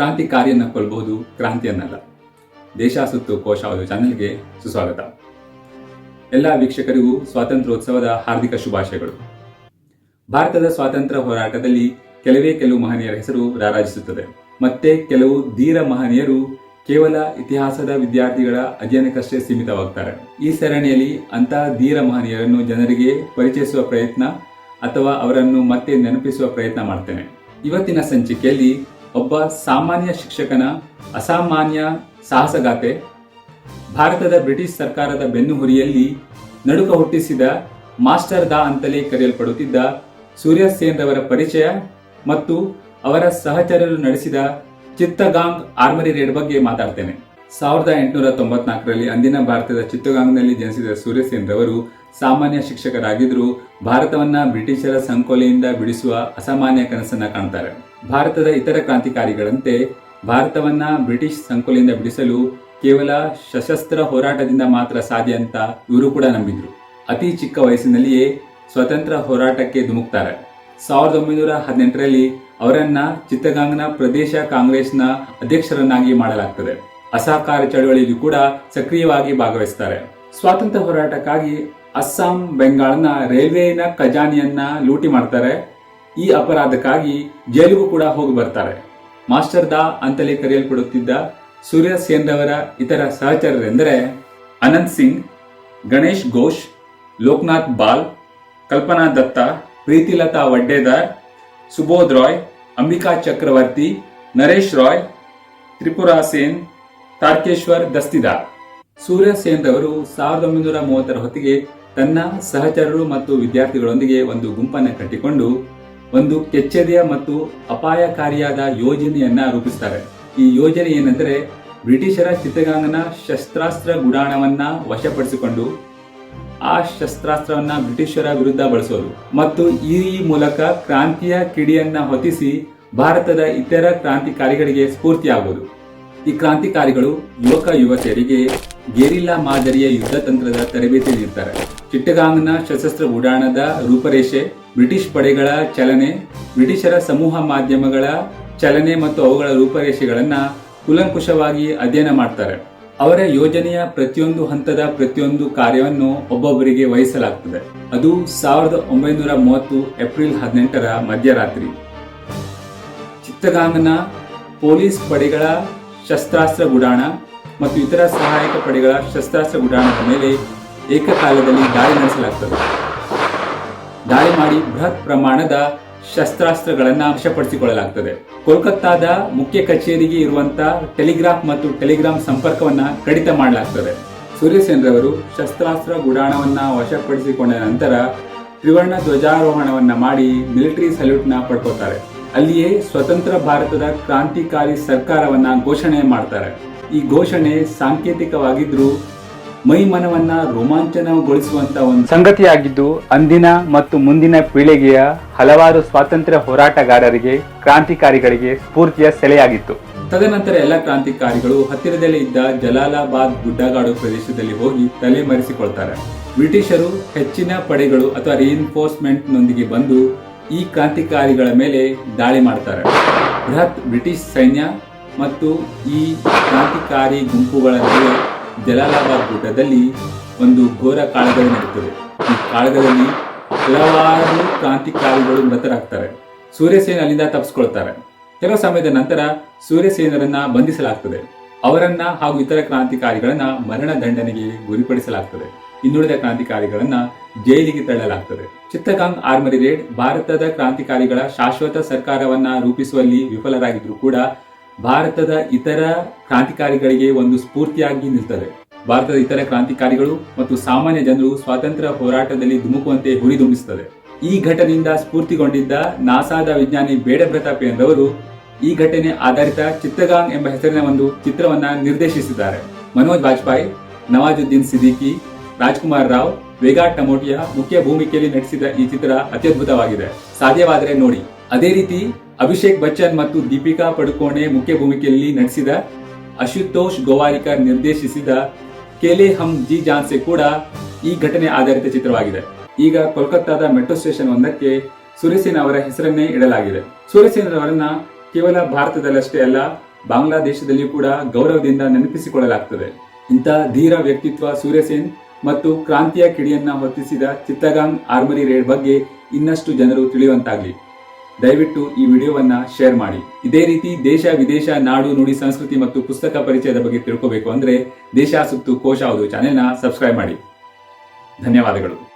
ಕ್ರಾಂತಿಕಾರಿಯನ್ನ ಕೊಲ್ಬಹುದು ಕ್ರಾಂತಿಯನ್ನಲ್ಲ. ದೇಶ ಸುತ್ತು ಕೋಶ ಅವರು ಚಾನೆಲ್ಗೆ ಸುಸ್ವಾಗತ. ಎಲ್ಲ ವೀಕ್ಷಕರಿಗೂ ಸ್ವಾತಂತ್ರ್ಯೋತ್ಸವದ ಹಾರ್ದಿಕ ಶುಭಾಶಯಗಳು. ಭಾರತದ ಸ್ವಾತಂತ್ರ್ಯ ಹೋರಾಟದಲ್ಲಿ ಕೆಲವೇ ಕೆಲವು ಮಹನೀಯರ ಹೆಸರು ರಾರಾಜಿಸುತ್ತದೆ. ಮತ್ತೆ ಕೆಲವು ಧೀರ ಮಹನೀಯರು ಕೇವಲ ಇತಿಹಾಸದ ವಿದ್ಯಾರ್ಥಿಗಳ ಅಧ್ಯಯನಕ್ಕಷ್ಟೇ ಸೀಮಿತವಾಗ್ತಾರೆ. ಈ ಸರಣಿಯಲ್ಲಿ ಅಂತಹ ಧೀರ ಮಹನೀಯರನ್ನು ಜನರಿಗೆ ಪರಿಚಯಿಸುವ ಪ್ರಯತ್ನ ಅಥವಾ ಅವರನ್ನು ಮತ್ತೆ ನೆನಪಿಸುವ ಪ್ರಯತ್ನ ಮಾಡ್ತೇನೆ. ಇವತ್ತಿನ ಸಂಚಿಕೆಯಲ್ಲಿ ಒಬ್ಬ ಸಾಮಾನ್ಯ ಶಿಕ್ಷಕನ ಅಸಾಮಾನ್ಯ ಸಾಹಸಗಾತೆ ಭಾರತದ ಬ್ರಿಟಿಷ್ ಸರ್ಕಾರದ ಬೆನ್ನುಹುರಿಯಲ್ಲಿ ನಡುಕ ಹುಟ್ಟಿಸಿದ ಮಾಸ್ಟರ್ ದಾ ಅಂತಲೇ ಕರೆಯಲ್ಪಡುತ್ತಿದ್ದ ಸೂರ್ಯ ಸೇನ್ ರವರ ಪರಿಚಯ ಮತ್ತು ಅವರ ಸಹಚರರು ನಡೆಸಿದ ಚಿತ್ತಗಾಂಗ್ ಆರ್ಮರಿ ರೇಡ್ ಬಗ್ಗೆ ಮಾತಾಡ್ತೇನೆ. ಸಾವಿರದ ಎಂಟುನೂರ ತೊಂಬತ್ನಾಲ್ಕರಲ್ಲಿ ಅಂದಿನ ಭಾರತದ ಚಿತ್ತಗಾಂಗ್ನಲ್ಲಿ ಜನಿಸಿದ ಸೂರ್ಯಸೇನ್ ರವರು ಸಾಮಾನ್ಯ ಶಿಕ್ಷಕರಾಗಿದ್ದರೂ ಭಾರತವನ್ನ ಬ್ರಿಟಿಷರ ಸಂಕೋಲೆಯಿಂದ ಬಿಡಿಸುವ ಅಸಾಮಾನ್ಯ ಕನಸನ್ನ ಕಾಣ್ತಾರೆ. ಭಾರತದ ಇತರ ಕ್ರಾಂತಿಕಾರಿಗಳಂತೆ ಭಾರತವನ್ನ ಬ್ರಿಟಿಷ್ ಸಂಕೋಲೆಯಿಂದ ಬಿಡಿಸಲು ಕೇವಲ ಸಶಸ್ತ್ರ ಹೋರಾಟದಿಂದ ಮಾತ್ರ ಸಾಧ್ಯ ಅಂತ ಇವರು ಕೂಡ ನಂಬಿದ್ರು. ಅತಿ ಚಿಕ್ಕ ವಯಸ್ಸಿನಲ್ಲಿಯೇ ಸ್ವತಂತ್ರ ಹೋರಾಟಕ್ಕೆ ಧುಮುಕ್ತಾರೆ. ಸಾವಿರದ ಒಂಬೈನೂರ ಹದಿನೆಂಟರಲ್ಲಿ ಅವರನ್ನ ಚಿತ್ತಗಾಂಗ್ನ ಪ್ರದೇಶ ಕಾಂಗ್ರೆಸ್ನ ಅಧ್ಯಕ್ಷರನ್ನಾಗಿ ಮಾಡಲಾಗ್ತದೆ. ಅಸಹಕಾರ ಚಳವಳಿಯಲ್ಲಿ ಕೂಡ ಸಕ್ರಿಯವಾಗಿ ಭಾಗವಹಿಸ್ತಾರೆ. ಸ್ವಾತಂತ್ರ್ಯ ಹೋರಾಟಕ್ಕಾಗಿ ಅಸ್ಸಾಂ ಬೆಂಗಾಲ್ನ ರೈಲ್ವೆನ ಖಜಾನೆಯನ್ನ ಲೂಟಿ ಮಾಡ್ತಾರೆ. ಈ ಅಪರಾಧಕ್ಕಾಗಿ ಜೈಲಿಗೂ ಕೂಡ ಹೋಗಿ ಬರ್ತಾರೆ. ಮಾಸ್ಟರ್ ದಾ ಅಂತಲೇ ಕರೆಯಲ್ಪಡುತ್ತಿದ್ದ ಸೂರ್ಯ ಸೇನ್ ರವರ ಇತರ ಸಹಚರರೆಂದರೆ ಅನಂತ್ ಸಿಂಗ್, ಗಣೇಶ್ ಘೋಷ್, ಲೋಕನಾಥ್ ಬಾಲ್, ಕಲ್ಪನಾ ದತ್ತ, ಪ್ರೀತಿಲತಾ ವಡ್ಡೇದಾರ್, ಸುಬೋಧ್ ರಾಯ್, ಅಂಬಿಕಾ ಚಕ್ರವರ್ತಿ, ನರೇಶ್ ರಾಯ್, ತ್ರಿಪುರಾ ಸೇನ್, ತಾರ್ಕೇಶ್ವರ್ ದಸ್ತಿದಾರ್. ಸೂರ್ಯ ಸೇನ್ ರವರು ಸಾವಿರದ ಒಂಬೈನೂರ ಮೂವತ್ತರ ಹೊತ್ತಿಗೆ ತನ್ನ ಸಹಚರರು ಮತ್ತು ವಿದ್ಯಾರ್ಥಿಗಳೊಂದಿಗೆ ಒಂದು ಗುಂಪನ್ನು ಕಟ್ಟಿಕೊಂಡು ಒಂದು ಕೆಚ್ಚೆದೆಯ ಮತ್ತು ಅಪಾಯಕಾರಿಯಾದ ಯೋಜನೆಯನ್ನ ರೂಪಿಸ್ತಾರೆ. ಈ ಯೋಜನೆ ಏನೆಂದರೆ ಬ್ರಿಟಿಷರ ಚಿತ್ರಗಾಂಗನ ಶಸ್ತ್ರಾಸ್ತ್ರ ಗುಡಾಣವನ್ನ ವಶಪಡಿಸಿಕೊಂಡು ಆ ಶಸ್ತ್ರಾಸ್ತ್ರವನ್ನ ಬ್ರಿಟಿಷರ ವಿರುದ್ಧ ಬಳಸೋದು ಮತ್ತು ಈ ಮೂಲಕ ಕ್ರಾಂತಿಯ ಕಿಡಿಯನ್ನ ಹೊತ್ತಿಸಿ ಭಾರತದ ಇತರ ಕ್ರಾಂತಿಕಾರಿಗಳಿಗೆ ಸ್ಫೂರ್ತಿಯಾಗುವುದು ಈ ಕ್ರಾಂತಿಕಾರಿಗಳು ಯುವಕ ಯುವತಿಯರಿಗೆ ಗೆರಿಲ್ಲಾ ಮಾದರಿಯ ಯುದ್ಧ ತಂತ್ರದ ತರಬೇತಿ ನೀಡ್ತಾರೆ ಚಿಟ್ಟಗಾಂಗ್ನ ಸಶಸ್ತ್ರ ಉಡಾಣದ ರೂಪರೇಷೆ, ಬ್ರಿಟಿಷ್ ಪಡೆಗಳ ಚಲನೆ, ಬ್ರಿಟಿಷರ ಸಮೂಹ ಮಾಧ್ಯಮಗಳ ಚಲನೆ ಮತ್ತು ಅವುಗಳ ರೂಪರೇಷೆಗಳನ್ನ ಕುಲಂಕುಷವಾಗಿ ಅಧ್ಯಯನ ಮಾಡ್ತಾರೆ. ಅವರ ಯೋಜನೆಯ ಪ್ರತಿಯೊಂದು ಹಂತದ ಪ್ರತಿಯೊಂದು ಕಾರ್ಯವನ್ನು ಒಬ್ಬೊಬ್ಬರಿಗೆ ವಹಿಸಲಾಗುತ್ತದೆ ಅದು ಸಾವಿರದ ಒಂಬೈನೂರ ಮೂವತ್ತು ಏಪ್ರಿಲ್ ಹದಿನೆಂಟರ ಮಧ್ಯರಾತ್ರಿ. ಚಿತ್ತಗಾಂಗ್ನ ಪೊಲೀಸ್ ಪಡೆಗಳ ಶಸ್ತ್ರಾಸ್ತ್ರ ಗುಡಾಣ ಮತ್ತು ಇತರ ಸಹಾಯಕ ಪಡೆಗಳ ಶಸ್ತ್ರಾಸ್ತ್ರ ಗುಡಾಣದ ಮೇಲೆ ಏಕಕಾಲದಲ್ಲಿ ದಾಳಿ ನಡೆಸಲಾಗ್ತದೆ. ದಾಳಿ ಮಾಡಿ ಬೃಹತ್ ಪ್ರಮಾಣದ ಶಸ್ತ್ರಾಸ್ತ್ರಗಳನ್ನ ವಶಪಡಿಸಿಕೊಳ್ಳಲಾಗ್ತದೆ. ಕೋಲ್ಕತ್ತಾದ ಮುಖ್ಯ ಕಚೇರಿಗೆ ಇರುವಂತಹ ಟೆಲಿಗ್ರಾಫ್ ಮತ್ತು ಟೆಲಿಗ್ರಾಮ್ ಸಂಪರ್ಕವನ್ನ ಕಡಿತ ಮಾಡಲಾಗ್ತದೆ. ಸೂರ್ಯಸೇನ್ ರವರು ಶಸ್ತ್ರಾಸ್ತ್ರ ಗುಡಾಣವನ್ನ ವಶಪಡಿಸಿಕೊಂಡ ನಂತರ ತ್ರಿವರ್ಣ ಧ್ವಜಾರೋಹಣವನ್ನ ಮಾಡಿ ಮಿಲಿಟರಿ ಸಲ್ಯೂಟ್ನ ಪಡ್ಕೋತಾರೆ. ಅಲ್ಲಿಯೇ ಸ್ವತಂತ್ರ ಭಾರತದ ಕ್ರಾಂತಿಕಾರಿ ಸರ್ಕಾರವನ್ನ ಘೋಷಣೆ ಮಾಡ್ತಾರೆ. ಈ ಘೋಷಣೆ ಸಾಂಕೇತಿಕವಾಗಿದ್ರೂ ಮೈಮನವನ್ನ ರೋಮಾಂಚನಗೊಳಿಸುವಂತ ಒಂದು ಸಂಗತಿಯಾಗಿದ್ದು ಅಂದಿನ ಮತ್ತು ಮುಂದಿನ ಪೀಳಿಗೆಯ ಹಲವಾರು ಸ್ವಾತಂತ್ರ್ಯ ಹೋರಾಟಗಾರರಿಗೆ ಕ್ರಾಂತಿಕಾರಿಗಳಿಗೆ ಸ್ಫೂರ್ತಿಯ ಸೆಲೆಯಾಗಿತ್ತು. ತದನಂತರ ಎಲ್ಲ ಕ್ರಾಂತಿಕಾರಿಗಳು ಹತ್ತಿರದಲ್ಲಿ ಇದ್ದ ಜಲಾಲಾಬಾದ್ ಗುಡ್ಡಗಾಡು ಪ್ರದೇಶದಲ್ಲಿ ಹೋಗಿ ತಲೆಮರೆಸಿಕೊಳ್ತಾರೆ ಬ್ರಿಟಿಷರು ಹೆಚ್ಚಿನ ಪಡೆಗಳು ಅಥವಾ ರಿಇನ್ಫೋರ್ಸ್ಮೆಂಟ್ ನೊಂದಿಗೆ ಬಂದು ಈ ಕ್ರಾಂತಿಕಾರಿಗಳ ಮೇಲೆ ದಾಳಿ ಮಾಡ್ತಾರೆ. ಬೃಹತ್ ಬ್ರಿಟಿಷ್ ಸೈನ್ಯ ಮತ್ತು ಈ ಕ್ರಾಂತಿಕಾರಿ ಗುಂಪುಗಳ ನಡುವೆ ಜಲಾಲಾಬಾದ್ ಗುಡ್ಡದಲ್ಲಿ ಒಂದು ಘೋರ ಕಾಳಗದ ನಡೆಯುತ್ತದೆ ಈ ಕಾಳಗದಲ್ಲಿ ಹಲವಾರು ಕ್ರಾಂತಿಕಾರಿಗಳು ಮೃತರಾಗ್ತಾರೆ. ಸೂರ್ಯಸೇನ ಅಲ್ಲಿಂದ ತಪ್ಪಿಸ್ಕೊಳ್ತಾರೆ ಕೆಲವು ಸಮಯದ ನಂತರ ಸೂರ್ಯಸೇನರನ್ನ ಬಂಧಿಸಲಾಗ್ತದೆ. ಅವರನ್ನ ಹಾಗೂ ಇತರ ಕ್ರಾಂತಿಕಾರಿಗಳನ್ನ ಮರಣ ದಂಡನೆಗೆ ಗುರಿಪಡಿಸಲಾಗ್ತದೆ. ಇನ್ನುಳಿದ ಕ್ರಾಂತಿಕಾರಿಗಳನ್ನ ಜೈಲಿಗೆ ತಳ್ಳಲಾಗ್ತದೆ. ಚಿತ್ತಗಾಂಗ್ ಆರ್ಮರಿ ರೇಡ್ ಭಾರತದ ಕ್ರಾಂತಿಕಾರಿಗಳ ಶಾಶ್ವತ ಸರ್ಕಾರವನ್ನ ರೂಪಿಸುವಲ್ಲಿ ವಿಫಲರಾಗಿದ್ರು ಕೂಡ ಭಾರತದ ಇತರ ಕ್ರಾಂತಿಕಾರಿಗಳಿಗೆ ಒಂದು ಸ್ಫೂರ್ತಿಯಾಗಿ ನಿಲ್ತದೆ. ಭಾರತದ ಇತರ ಕ್ರಾಂತಿಕಾರಿಗಳು ಮತ್ತು ಸಾಮಾನ್ಯ ಜನರು ಸ್ವಾತಂತ್ರ್ಯ ಹೋರಾಟದಲ್ಲಿ ಧುಮುಕುವಂತೆ ಹುರಿದುಂಬಿಸುತ್ತದೆ. ಈ ಘಟನೆಯಿಂದ ಸ್ಫೂರ್ತಿಗೊಂಡಿದ್ದ ನಾಸಾದ ವಿಜ್ಞಾನಿ ಬೇಡ ಪ್ರತಾಪ್ ಎಂದವರು ಈ ಘಟನೆ ಆಧಾರಿತ ಚಿತ್ತಗಾಂಗ್ ಎಂಬ ಹೆಸರಿನ ಒಂದು ಚಿತ್ರವನ್ನ ನಿರ್ದೇಶಿಸಿದ್ದಾರೆ. ಮನೋಜ್ ಬಾಜ್ಪಾಯಿ ನವಾಜುದ್ದೀನ್ ಸಿದ್ದಿಕಿ, ರಾಜ್ಕುಮಾರ್ ರಾವ್, ವೇಗಾ ಟಮೋಟಿಯಾ ಮುಖ್ಯ ಭೂಮಿಕೆಯಲ್ಲಿ ನಟಿಸಿದ ಈ ಚಿತ್ರ ಅತ್ಯದ್ಭುತವಾಗಿದೆ. ಸಾಧ್ಯವಾದರೆ ನೋಡಿ. ಅದೇ ರೀತಿ ಅಭಿಷೇಕ್ ಬಚ್ಚನ್ ಮತ್ತು ದೀಪಿಕಾ ಪಡುಕೋಣೆ ಮುಖ್ಯ ಭೂಮಿಕೆಯಲ್ಲಿ ನಟಿಸಿದ ಅಶುತೋಷ್ ಗೋವಾರಿಕರ್ ನಿರ್ದೇಶಿಸಿದ ಕೇಲೆ ಹಮ್ ಜಿ ಜಾನ್ಸೆ ಕೂಡ ಈ ಘಟನೆ ಆಧಾರಿತ ಚಿತ್ರವಾಗಿದೆ. ಈಗ ಕೋಲ್ಕತ್ತಾದ ಮೆಟ್ರೋ ಸ್ಟೇಷನ್ ಒಂದಕ್ಕೆ ಸೂರ್ಯಸೇನ್ ಅವರ ಹೆಸರನ್ನೇ ಇಡಲಾಗಿದೆ. ಸೂರ್ಯಸೇನ್ ಅವರನ್ನ ಕೇವಲ ಭಾರತದಲ್ಲಷ್ಟೇ ಅಲ್ಲ, ಬಾಂಗ್ಲಾದೇಶದಲ್ಲಿಯೂ ಕೂಡ ಗೌರವದಿಂದ ನೆನಪಿಸಿಕೊಳ್ಳಲಾಗುತ್ತದೆ ಇಂತಹ ಧೀರ ವ್ಯಕ್ತಿತ್ವ ಸೂರ್ಯಸೇನ್ ಮತ್ತು ಕ್ರಾಂತಿಯ ಕಿಡಿಯನ್ನ ಹೊತ್ತಿಸಿದ ಚಿತ್ತಗಾಂಗ್ ಆರ್ಮರಿ ರೇಡ್ ಬಗ್ಗೆ ಇನ್ನಷ್ಟು ಜನರು ತಿಳಿಯುವಂತಾಗ್ಲಿ. ದಯವಿಟ್ಟು ಈ ವಿಡಿಯೋವನ್ನ ಶೇರ್ ಮಾಡಿ. ಇದೇ ರೀತಿ ದೇಶ, ವಿದೇಶ, ನಾಡು, ನುಡಿ, ಸಂಸ್ಕೃತಿ ಮತ್ತು ಪುಸ್ತಕ ಪರಿಚಯದ ಬಗ್ಗೆ ತಿಳ್ಕೋಬೇಕು ಅಂದ್ರೆ ದೇಶ ಸುತ್ತು ಕೋಶ ಹೌದು ಚಾನೆಲ್ನ ಸಬ್ಸ್ಕ್ರೈಬ್ ಮಾಡಿ. ಧನ್ಯವಾದಗಳು.